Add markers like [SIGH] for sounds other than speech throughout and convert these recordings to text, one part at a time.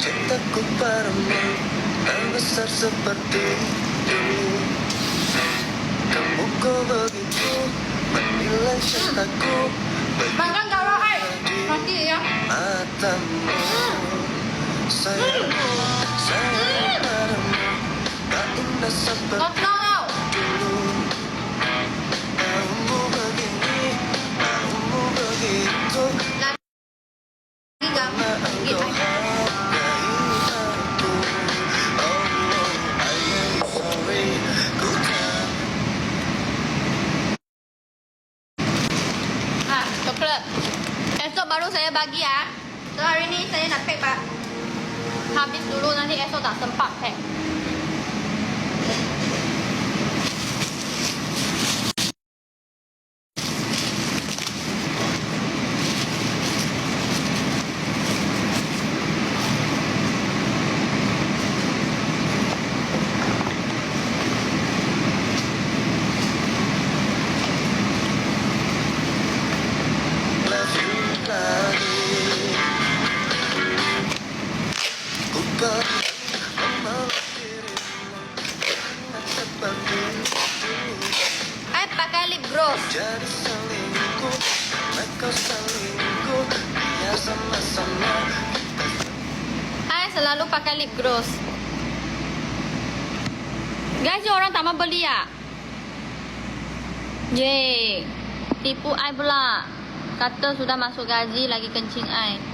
Suntok ko para mo Ang besar Kamu ko begitu Menilai cintaku Bangkang gawa ay! Pati ya. Matamu mm. Sayangmu Sayang para mo Kain na sa Habis dulu nanti esok tak sempat pack. Selalu pakai lip gloss. Guys, orang tak mau beli ya? Ye. Tipu ai pula. Kata sudah masuk gaji lagi kencing ai.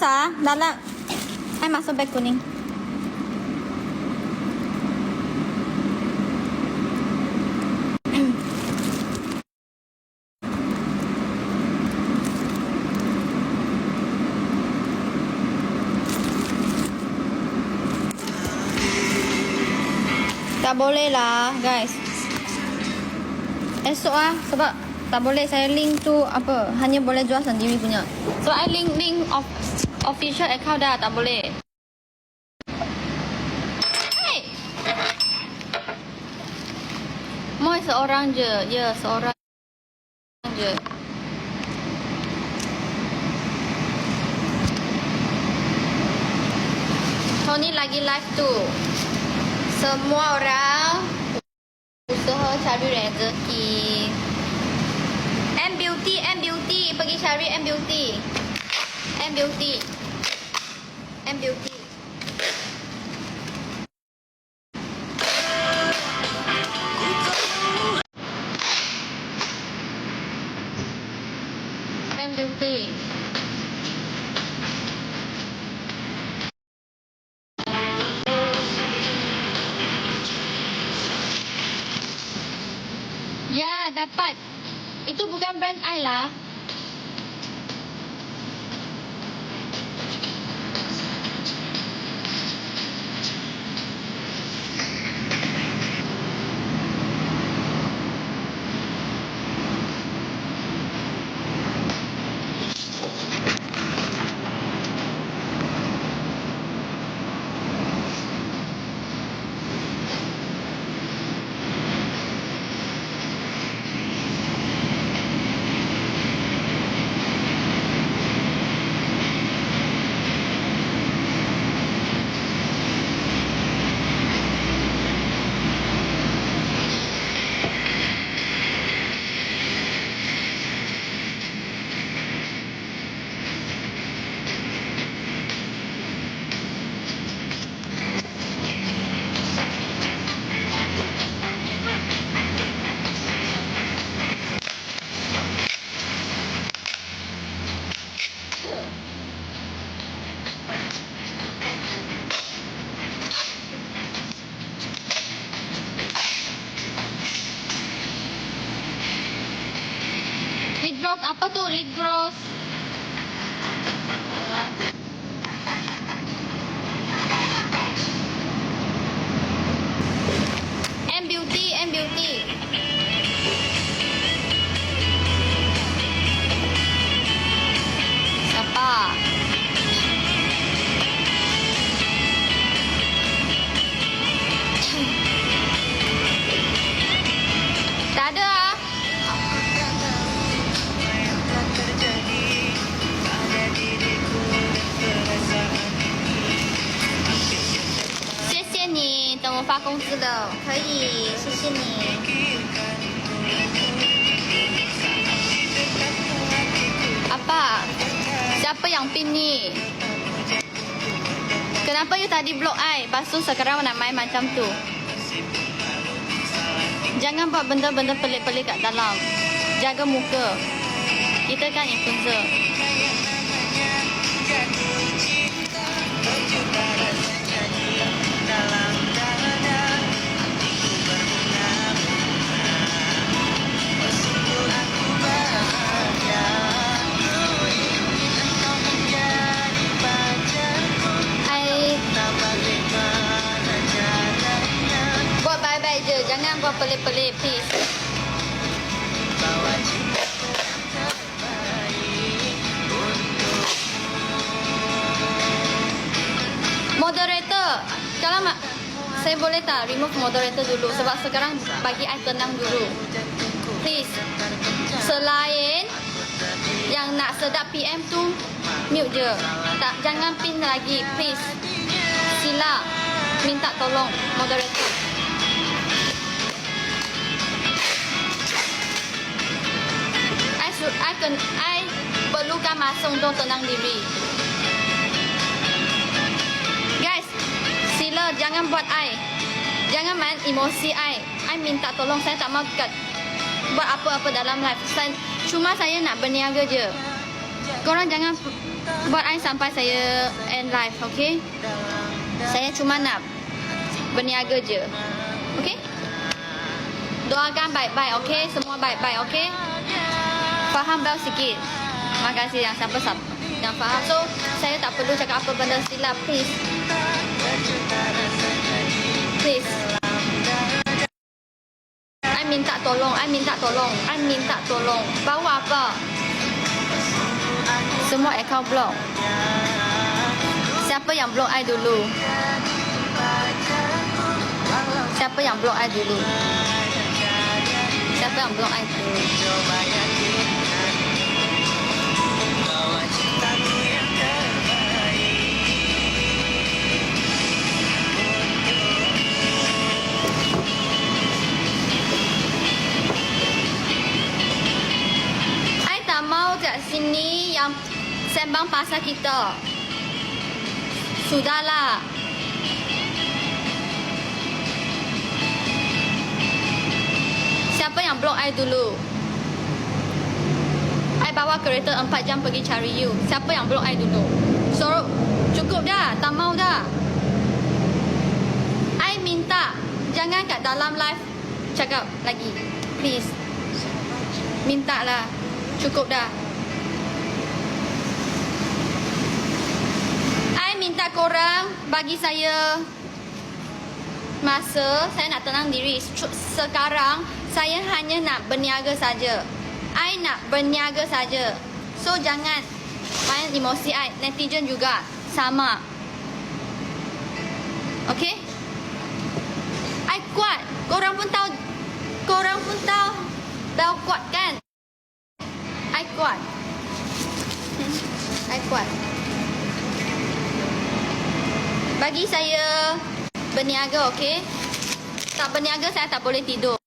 Ah, dalam. Ai masuk beg kuning. Tak boleh lah guys Esok ah sebab tak boleh saya link tu apa hanya boleh jual sendiri punya. So I link link of official account dah tak boleh. Moi seorang je. Ya, seorang je. Tony lagi live tu. Semua orang usaha cari rezeki. Beauty. M Beauty. M Beauty. M Beauty. Ya, dapat. Itu bukan brand I lah. Lip gloss apa tu? 我发工资的，可以，谢谢你。 Apa? Siapa yang pin ni? Kenapa you tadi block I? Lepas tu sekarang nak main macam tu. Jangan buat benda-benda pelik-pelik kat dalam. Jaga muka. Kita kan influencer. Pelik-pelik please. Moderator, kalau mak saya boleh tak remove moderator dulu sebab sekarang bagi I tenang dulu. Please. Selain yang nak sedap PM tu mute je. Tak jangan pin lagi, please. Sila minta tolong moderator. I su I ken I perlukan untuk tenang diri. Guys, sila jangan buat I. Jangan main emosi I. I minta tolong saya tak mau buat apa-apa dalam live. Saya, cuma saya nak berniaga je. Korang jangan buat I sampai saya end live, okay? Saya cuma nak berniaga je. Okay? Doakan baik-baik, okay? Semua baik-baik, okay? Faham bel sikit. Terima kasih yang siapa siapa yang faham. So, saya tak perlu cakap apa benda silap, please. Please. I minta tolong, I minta tolong, I minta tolong. Bawa apa? Semua account block. Siapa yang block I dulu? Siapa yang block I dulu? Siapa yang block I dulu? Sembang pasal kita. Sudahlah. Siapa yang block I dulu? I bawa kereta 4 jam pergi cari you. Siapa yang block I dulu? So, cukup dah. Tak mau dah. I minta jangan kat dalam live cakap lagi. Please. Minta lah. Cukup dah. Minta korang bagi saya masa saya nak tenang diri. Sekarang saya hanya nak berniaga saja. I nak berniaga saja. So jangan main emosi I. Netizen juga sama. Okay? I kuat. Korang pun tahu korang pun tahu Bel kuat kan? I kuat. [LAUGHS] I kuat. Bagi saya berniaga, okey? Tak berniaga saya tak boleh tidur.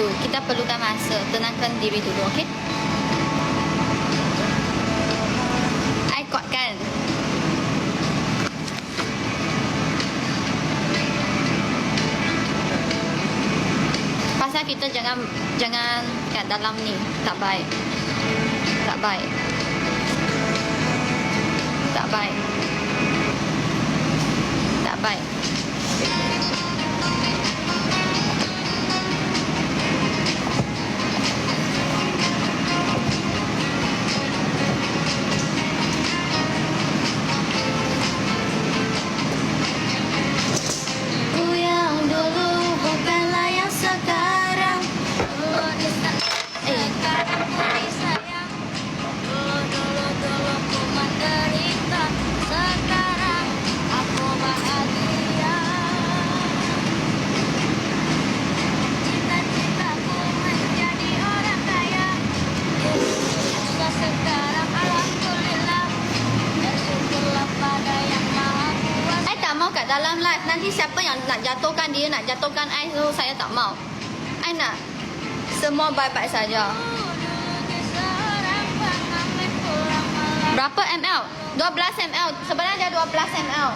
Dulu. Kita perlukan masa. Tenangkan diri dulu, okey? I kuatkan. Pasal kita jangan jangan kat dalam ni tak baik. Tak baik. Dalam live nanti siapa yang nak jatuhkan dia nak jatuhkan I so saya tak mau. I nak semua baik-baik saja. Berapa ml? 12 ml. Sebenarnya 12 ml.